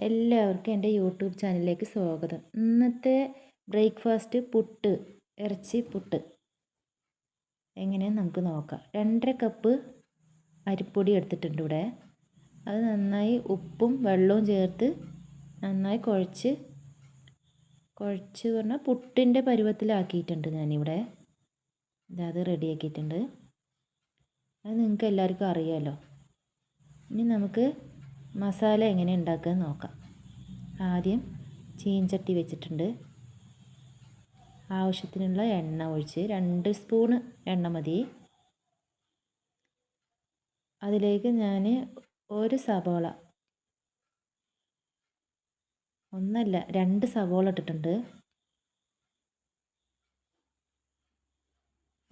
എല്ലാവർക്കും എന്റെ യൂട്യൂബ് ചാനലിലേക്ക് സ്വാഗതം. ഇന്നത്തെ ബ്രേക്ക്ഫാസ്റ്റ് പുട്ട് ഇറച്ചി പുട്ട്. എങ്ങനെയാണ് നമുക്ക് നോക്കാം. രണ്ടര കപ്പ് അരിപ്പൊടി എടുത്തിട്ടുണ്ട് ഇവിടെ. അത് നന്നായി ഉപ്പും വെള്ളവും ചേർത്ത് നന്നായി കുഴച്ച് കുഴച്ച് പറഞ്ഞാൽ പുട്ടിന്റെ പരുവത്തിലാക്കിയിട്ടുണ്ട് ഞാനിവിടെ. അത് റെഡിയാക്കിയിട്ടുണ്ട് അത് നിങ്ങൾക്ക് എല്ലാവർക്കും അറിയാമല്ലോ ഇനി നമുക്ക് മസാല എങ്ങനെ ഉണ്ടാക്കുക നോക്കാം. ആദ്യം ചീൻചട്ടി വെച്ചിട്ടുണ്ട്. ആവശ്യത്തിനുള്ള എണ്ണ ഒഴിച്ച് രണ്ട് സ്പൂണ് എണ്ണ മതി. അതിലേക്ക് ഞാൻ ഒരു സവോള ഒന്നല്ല രണ്ട് സവോള ഇട്ടിട്ടുണ്ട്.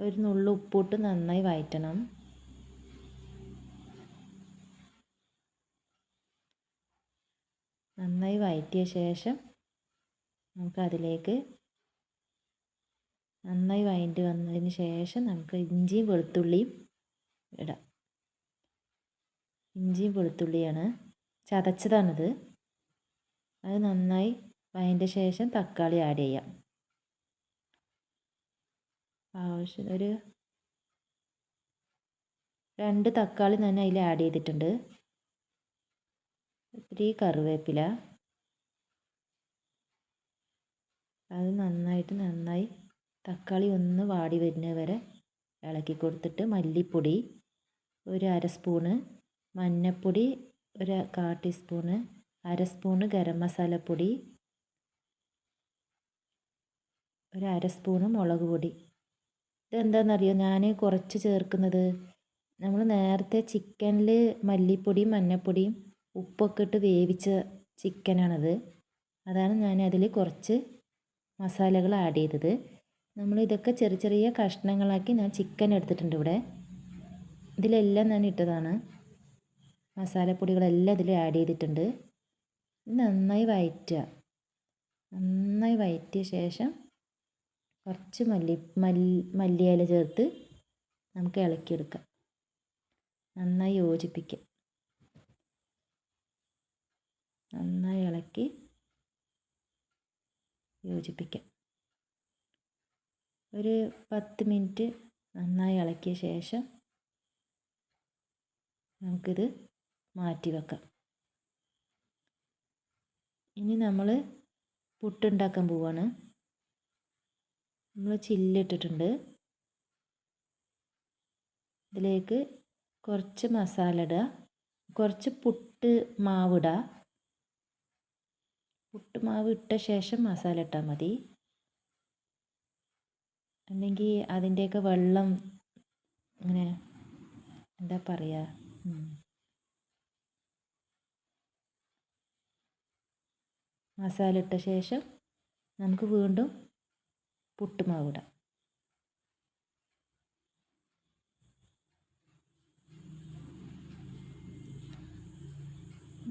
ഒരു നുള്ളു ഉപ്പിട്ട് നന്നായി വഴറ്റണം നന്നായി വഴറ്റിയ ശേഷം നമുക്ക് അതിലേക്ക് നന്നായി വഴണ്ടി വന്നതിന് ശേഷം നമുക്ക് ഇഞ്ചിയും വെളുത്തുള്ളിയും ഇടാം. ഇഞ്ചിയും വെളുത്തുള്ളിയാണ് ചതച്ചതാണിത്. അത് നന്നായി വഴറ്റിയ ശേഷം തക്കാളി ആഡ് ചെയ്യാം. ആവശ്യം ഒരു രണ്ട് തക്കാളി തന്നെ അതിൽ ആഡ് ചെയ്തിട്ടുണ്ട്. ഇത്തിരി കറിവേപ്പില. അത് നന്നായിട്ട് നന്നായി തക്കാളി ഒന്ന് വാടി വരുന്നത് വരെ ഇളക്കി കൊടുത്തിട്ട് മല്ലിപ്പൊടി ഒരു അര സ്പൂണ് മഞ്ഞൾപ്പൊടി ഒരു കാ ടീസ്പൂണ് അര സ്പൂണ് ഗരം മസാലപ്പൊടി ഒരു അര സ്പൂണ് മുളക് പൊടി. ഇതെന്താണെന്നറിയോ ഞാൻ കുറച്ച് ചേർക്കുന്നത്. നമ്മൾ നേരത്തെ ചിക്കനിൽ മല്ലിപ്പൊടിയും മഞ്ഞൾപ്പൊടിയും ഉപ്പൊക്കെ ഇട്ട് വേവിച്ച ചിക്കനാണത്. അതാണ് ഞാൻ അതിൽ കുറച്ച് മസാലകൾ ആഡ് ചെയ്തത്. നമ്മൾ ഇതൊക്കെ ചെറിയ ചെറിയ കഷ്ണങ്ങളാക്കി ഞാൻ ചിക്കൻ എടുത്തിട്ടുണ്ട് ഇവിടെ. ഇതിലെല്ലാം ഞാൻ ഇട്ടതാണ്. മസാലപ്പൊടികളെല്ലാം ഇതിൽ ആഡ് ചെയ്തിട്ടുണ്ട്. നന്നായി വയറ്റുക. നന്നായി വയറ്റിയ ശേഷം കുറച്ച് മല്ലി മല്ലി മല്ലിയില ചേർത്ത് നമുക്ക് ഇളക്കിയെടുക്കാം നന്നായി യോജിപ്പിക്കുക നന്നായി ഇളക്കി യോജിപ്പിക്കാം. ഒരു പത്ത് മിനിറ്റ് നന്നായി ഇളക്കിയ ശേഷം നമുക്കിത് മാറ്റി വെക്കാം. ഇനി നമ്മൾ പുട്ടുണ്ടാക്കാൻ പോവാണ്. നമ്മൾ ചില്ലിട്ടിട്ടുണ്ട്. ഇതിലേക്ക് കുറച്ച് മസാല ഇടുക. കുറച്ച് പുട്ട് മാവിടുക പുട്ടുമാവ് ഇട്ട ശേഷം മസാല ഇട്ടാൽ മതി. അല്ലെങ്കിൽ അതിന്റെയൊക്കെ വെള്ളം ഇങ്ങനെ എന്താ പറയുക മസാല ഇട്ട ശേഷം നമുക്ക് വീണ്ടും പുട്ടുമാവ് ഇടാം.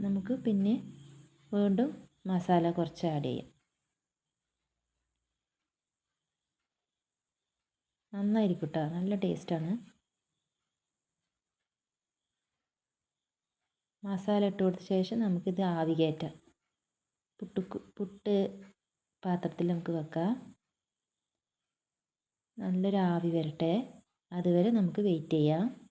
നമുക്ക് പിന്നെ വീണ്ടും മസാല കുറച്ച് ആഡ് ചെയ്യാം. നന്നായിരിക്കും നല്ല ടേസ്റ്റാണ് മസാല ഇട്ട് കൊടുത്ത ശേഷം നമുക്കിത് ആവി കയറ്റാം പുട്ട് പുട്ട് പാത്രത്തിൽ നമുക്ക് വെക്കാം. നല്ലൊരു ആവി വരട്ടെ. അതുവരെ നമുക്ക് വെയിറ്റ് ചെയ്യാം.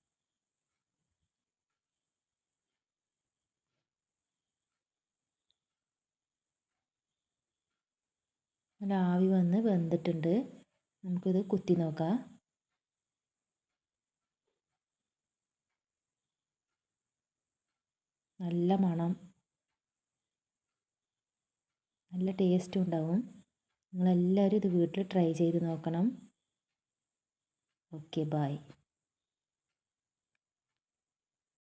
നല്ല ആവി വന്ന് വെന്തിട്ടുണ്ട്. നമുക്കിത് കുത്തി നോക്കാം. നല്ല മണം. നല്ല ടേസ്റ്റും ഉണ്ടാവും. നിങ്ങളെല്ലാവരും ഇത് വീട്ടിൽ ട്രൈ ചെയ്ത് നോക്കണം. Okay bye